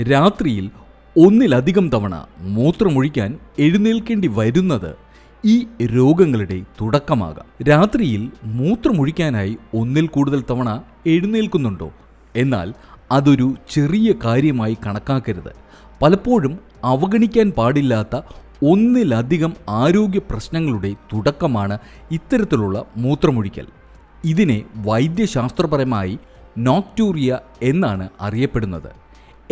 രാത്രിയിൽ ഒന്നിലധികം തവണ മൂത്രമൊഴിക്കാൻ എഴുന്നേൽക്കേണ്ടി വരുന്നത് ഈ രോഗങ്ങളുടെ തുടക്കമാകാം. രാത്രിയിൽ മൂത്രമൊഴിക്കാനായി ഒന്നിൽ കൂടുതൽ തവണ എഴുന്നേൽക്കുന്നുണ്ടോ? എന്നാൽ അതൊരു ചെറിയ കാര്യമായി കണക്കാക്കരുത്. പലപ്പോഴും അവഗണിക്കാൻ പാടില്ലാത്ത ഒന്നിലധികം ആരോഗ്യ പ്രശ്നങ്ങളുടെ തുടക്കമാണ് ഇത്തരത്തിലുള്ള മൂത്രമൊഴിക്കൽ. ഇതിനെ വൈദ്യശാസ്ത്രപരമായി നോക്ടൂറിയ എന്നാണ് അറിയപ്പെടുന്നത്.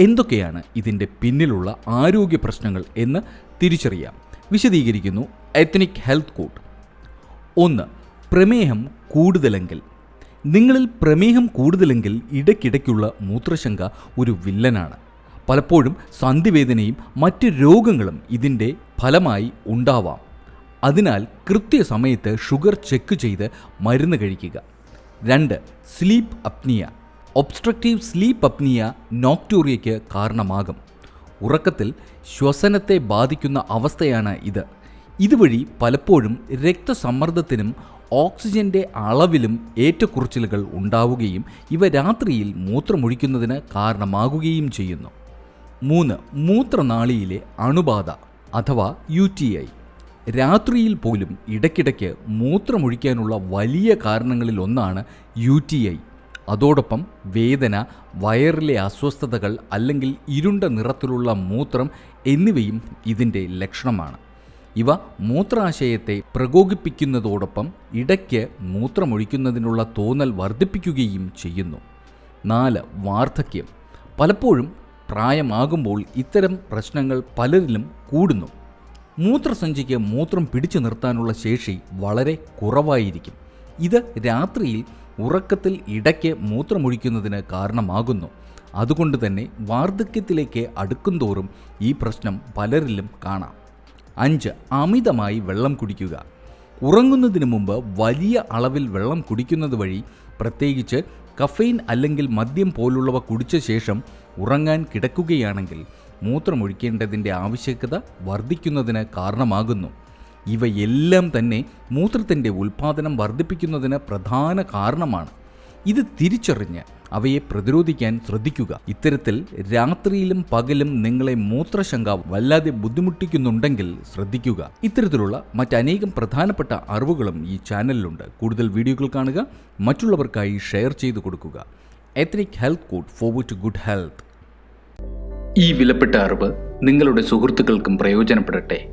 എന്തൊക്കെയാണ് ഇതിന്റെ പിന്നിലുള്ള ആരോഗ്യ പ്രശ്നങ്ങൾ എന്ന് തിരിച്ചറിയാം. വിശദീകരിക്കുന്നു എത്നിക് ഹെൽത്ത് കോഡ് ഒന്ന് പ്രമേഹം കൂടുതലെങ്കിൽ. നിങ്ങളിൽ പ്രമേഹം കൂടുതലെങ്കിൽ ഇടയ്ക്കിടയ്ക്കുള്ള മൂത്രശങ്ക ഒരു വില്ലനാണ്. പലപ്പോഴും സന്ധിവേദനയും മറ്റ് രോഗങ്ങളും ഇതിന്റെ ഫലമായി ഉണ്ടാവാം. അതിനാൽ കൃത്യസമയത്ത് ഷുഗർ ചെക്ക് ചെയ്ത് മരുന്ന് കഴിക്കുക. രണ്ട് sleep apnea. Obstructive sleep apnea നോക്ടൂറിയയ്ക്ക് കാരണമാകും. ഉറക്കത്തിൽ ശ്വസനത്തെ ബാധിക്കുന്ന അവസ്ഥയാണ് ഇത്. ഇതുവഴി പലപ്പോഴും രക്തസമ്മർദ്ദത്തിനും ഓക്സിജന്റെ അളവിലും ഏറ്റക്കുറച്ചിലുകൾ ഉണ്ടാവുകയും ഇവ രാത്രിയിൽ മൂത്രമൊഴിക്കുന്നതിന് കാരണമാകുകയും ചെയ്യുന്നു. മൂന്ന് മൂത്രനാളിയിലെ അണുബാധ അഥവാ യു ടി ഐ. രാത്രിയിൽ പോലും ഇടയ്ക്കിടയ്ക്ക് മൂത്രമൊഴിക്കാനുള്ള വലിയ കാരണങ്ങളിലൊന്നാണ് യു ടി ഐ. അതോടൊപ്പം വേദന വയറിലെ അസ്വസ്ഥതകൾ അല്ലെങ്കിൽ ഇരുണ്ട നിറത്തിലുള്ള മൂത്രം എന്നിവയും ഇതിന്റെ ലക്ഷണമാണ്. ഇവ മൂത്രാശയത്തെ പ്രകോപിപ്പിക്കുന്നതോടൊപ്പം ഇടയ്ക്ക് മൂത്രമൊഴിക്കുന്നതിനുള്ള തോന്നൽ വർദ്ധിപ്പിക്കുകയും ചെയ്യുന്നു. നാല് വാർദ്ധക്യം. പലപ്പോഴും പ്രായമാകുമ്പോൾ ഇത്തരം പ്രശ്നങ്ങൾ പലരിലും കൂടുന്നു. മൂത്രസഞ്ചിക്ക് മൂത്രം പിടിച്ചു നിർത്താനുള്ള ശേഷി വളരെ കുറവായിരിക്കും. ഇത് രാത്രിയിൽ ഉറക്കത്തിൽ ഇടയ്ക്ക് മൂത്രമൊഴിക്കുന്നതിന് കാരണമാകുന്നു. അതുകൊണ്ട് തന്നെ വാർദ്ധക്യത്തിലേക്ക് അടുക്കുംതോറും ഈ പ്രശ്നം പലരിലും കാണാം. അഞ്ച് അമിതമായി വെള്ളം കുടിക്കുക. ഉറങ്ങുന്നതിന് മുമ്പ് വലിയ അളവിൽ വെള്ളം കുടിക്കുന്നത് വഴി പ്രത്യേകിച്ച് കഫെയിൻ അല്ലെങ്കിൽ മദ്യം പോലുള്ളവ കുടിച്ച ശേഷം ഉറങ്ങാൻ കിടക്കുകയാണെങ്കിൽ മൂത്രമൊഴിക്കേണ്ടതിന്റെ ആവശ്യകത വർദ്ധിക്കുന്നതിന് കാരണമാകുന്നു. ഇവയെല്ലാം തന്നെ മൂത്രത്തിന്റെ ഉൽപ്പാദനം വർദ്ധിപ്പിക്കുന്നതിന് പ്രധാന കാരണമാണ്. ഇത് തിരിച്ചറിഞ്ഞ് അവയെ പ്രതിരോധിക്കാൻ ശ്രദ്ധിക്കുക. ഇത്തരത്തിൽ രാത്രിയിലും പകലും നിങ്ങളെ മൂത്രശങ്ക വല്ലാതെ ബുദ്ധിമുട്ടിക്കുന്നുണ്ടെങ്കിൽ ശ്രദ്ധിക്കുക. ഇത്തരത്തിലുള്ള മറ്റനേകം പ്രധാനപ്പെട്ട അറിവുകളും ഈ ചാനലിലുണ്ട്. കൂടുതൽ വീഡിയോകൾ കാണുക മറ്റുള്ളവർക്കായി ഷെയർ ചെയ്തു കൊടുക്കുക. Ethnic health code forward to good health ഈ വിലപ്പെട്ട അറിവ് നിങ്ങളുടെ സുഹൃത്തുക്കൾക്കും പ്രയോജനപ്പെടട്ടെ.